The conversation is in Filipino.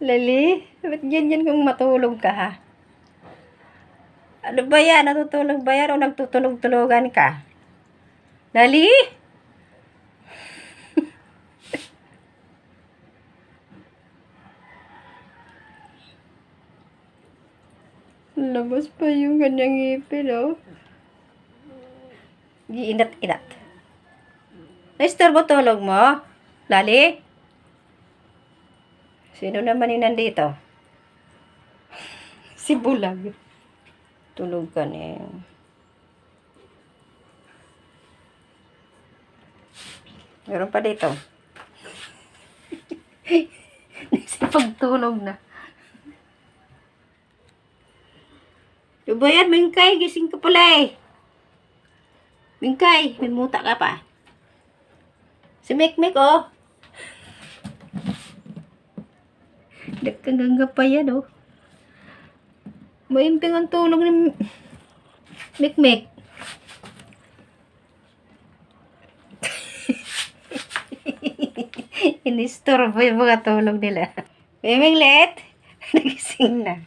Lali, ba't ganyan kung matulog ka ha? Ano ba yan? Natutulog ba yan o nagtutulog-tulogan ka? Lali? Labas pa yung kanyang ngipin, oh. Giinat-inat. Naistorbo tulog mo? Lali? Sino naman yung nandito? si Bulag. Tulog ka na eh. Meron pa dito. Nagsipagtulog na. Diba yan, Mingkay? Gising ka pala eh. Mingkay, may muta ka pa. Si Mikmik, oh. Nagkaganga pa yan, oh. Maimping ang tulog ni Mikmik. Inistorbo yung mga tulog nila. Miminglet, nagising na.